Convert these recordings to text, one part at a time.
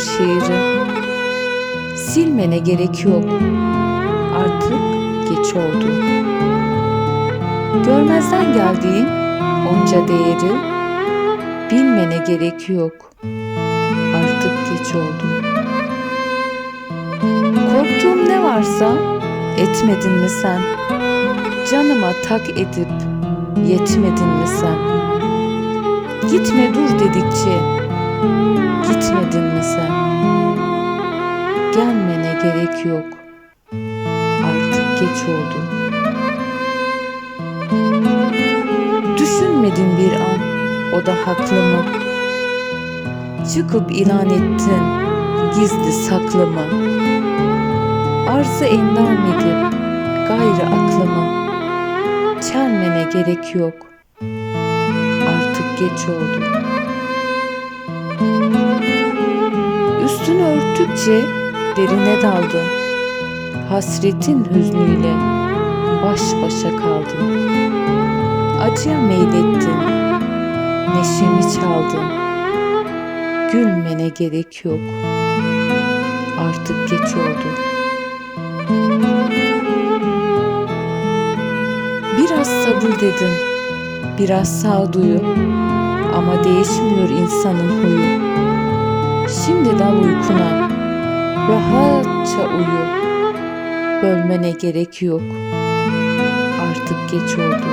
şiiri. Silmene gerek yok. Artık geç oldu. Görmezden geldiğin onca değeri bilmene gerek yok. Artık geç oldu. Korktuğum ne varsa etmedin mi sen? Canıma tak edip yetmedin mi sen? Gitme dur dedikçe gitmedin mi sen? Gelmene gerek yok. Artık geç oldu. Düşünmedin bir an o da haklı mı? Çıkıp ilan ettin gizli saklı mı? Arzı endam edip gayrı aklımı Çelmene gerek yok Artık geç oldu Üstünü örttükçe derine daldın Hasretin hüznüyle baş başa kaldın Acıya meylettin Neşemi çaldın Gülmene gerek yok. Artık geç oldu. Biraz sabır dedim, biraz sağduyu. Ama değişmiyor insanın huyu. Şimdi dal uykuna, rahatça uyu. Bölmene gerek yok, artık geç oldu.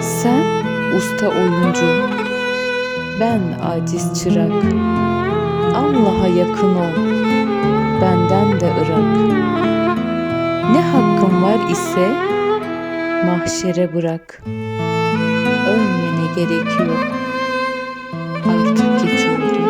Sen usta oyuncu, ben aciz çırak. Allah'a yakın ol, benden de ırak. Ne hakkın var ise mahşere bırak. Ölmene gerek yok. Artık geçiyordu.